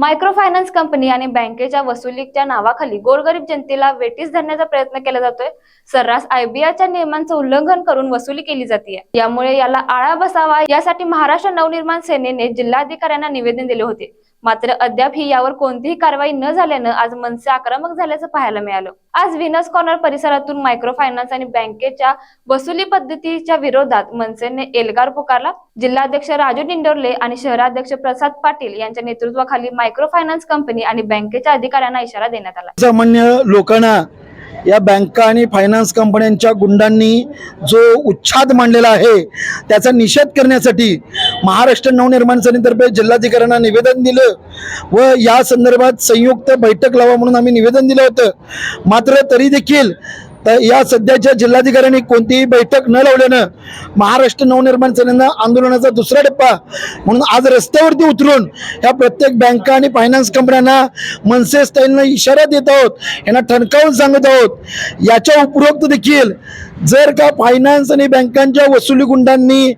Micro finance company आणि बँकेच्या वसुलीच्या नावाखाली गोरगरीब जनतेला वेटीस धरण्याचा प्रयत्न केला जातोय. सर्रास आयबीआयच्या नियमांचं उल्लंघन करून वसुली केली जाते यामुळे याला आळा बसावा यासाठी महाराष्ट्र नवनिर्माण सेनेने जिल्हाधिकाऱ्यांना निवेदन दिले होते. मात्र अद्याप ही यावर कोणतीही कारवाई न झाल्यानं आज मनसे आक्रमक झाल्याचं पाहायला मिळालं. आज विनस कॉर्नर परिसरातून मायक्रो फायनान्स आणि बँकेच्या वसुली पद्धतीच्या विरोधात मनसेने एल्गार पुकारला. जिल्हाध्यक्ष राजू निंडोरले आणि शहराध्यक्ष प्रसाद पाटील यांच्या नेतृत्वाखाली मायक्रो फायनान्स कंपनी आणि बँकेच्या अधिकाऱ्यांना इशारा देण्यात आला. सामान्य लोकांना या बँका आणि फायनान्स कंपन्यांच्या गुंडांनी जो उच्छाद मांडलेला आहे त्याचा निषेध करण्यासाठी महाराष्ट्र नवनिर्माण सेनेतर्फे जिल्हाधिकाऱ्यांना निवेदन दिलं व या संदर्भात संयुक्त बैठक लावा म्हणून आम्ही निवेदन दिलं होतं. मात्र तरी देखील तर या सध्याच्या जिल्हाधिकाऱ्यांनी कोणतीही बैठक न लावल्यानं महाराष्ट्र नवनिर्माण सेनेनं आंदोलनाचा दुसरा टप्पा म्हणून आज रस्त्यावरती उतरून या प्रत्येक बँका आणि फायनान्स कंपन्यांना मनसे स्टाईलनं इशारा देत आहोत यांना ठणकावून सांगत आहोत. याच्या उपरोक्त देखील जर का फायनान्स आणि बँकांच्या वसुली गुंडांनी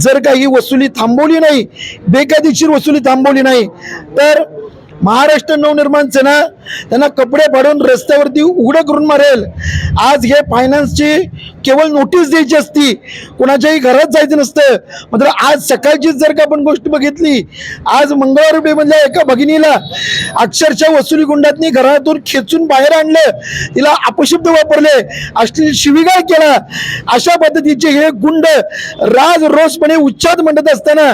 जर का ही वसुली थांबवली नाही बेकायदेशीर वसुली थांबवली नाही तर महाराष्ट्र नवनिर्माण सेना त्यांना कपडे फाडून रस्त्यावरती उघडं करून मारेल. आज हे फायनान्सची केवळ नोटीस द्यायची असती. कोणाच्याही घरात जायचं नसतं. मात्र आज सकाळचीच जर का आपण गोष्ट बघितली आज मंगळवार बेमधल्या एका भगिनीला अक्षरशः वसुली गुंडातनी घरातून खेचून बाहेर आणलं. तिला अपशब्द वापरले. अश्लील शिविगाळ केला. अशा पद्धतीचे हे गुंड राज रोसपणे उच्चात म्हणत असताना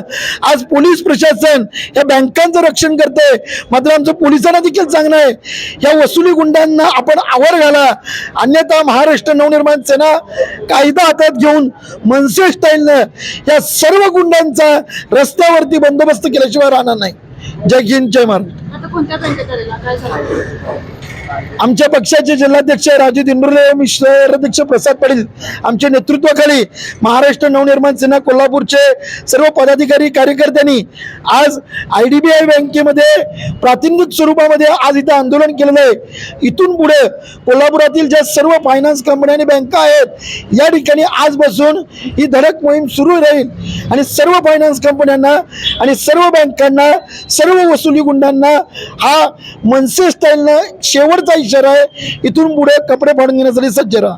आज पोलीस प्रशासन या बँकांचं रक्षण करतंय. मात्र आमचं पोलिसांना देखील सांगणं आहे. या वसुली गुंडांना आपण आवर घाला. अन्यथा महाराष्ट्र नवनिर्माण सेना कायदा हातात घेऊन मनसे स्टाईलनं या सर्व गुंडांचा रस्त्यावरती बंदोबस्त केल्याशिवाय राहणार नाही. जय हिंद जय महाराष्ट्र. आमच्या पक्षाचे जिल्हाध्यक्ष राजू दिंडुर्ले मिश्र अध्यक्ष प्रसाद पाटील आमच्या नेतृत्वाखाली महाराष्ट्र नवनिर्माण सेना कोल्हापूरचे सर्व पदाधिकारी कार्यकर्त्यांनी आज आय डी बी आय बँकेमध्ये प्रातिनिधिक स्वरूपामध्ये आज इथं आंदोलन केलेलं आहे. इथून पुढे कोल्हापुरातील ज्या सर्व फायनान्स कंपन्या आणि बँका आहेत या ठिकाणी आजपासून ही धडक मोहीम सुरू राहील. आणि सर्व फायनान्स कंपन्यांना आणि सर्व बँकांना सर्व वसुली गुंडांना हा मनसे स्टाईलनं शेवटचा इशारा आहे. इथून पुढे कपडे फाडून घेण्यासाठी सज्ज राहा.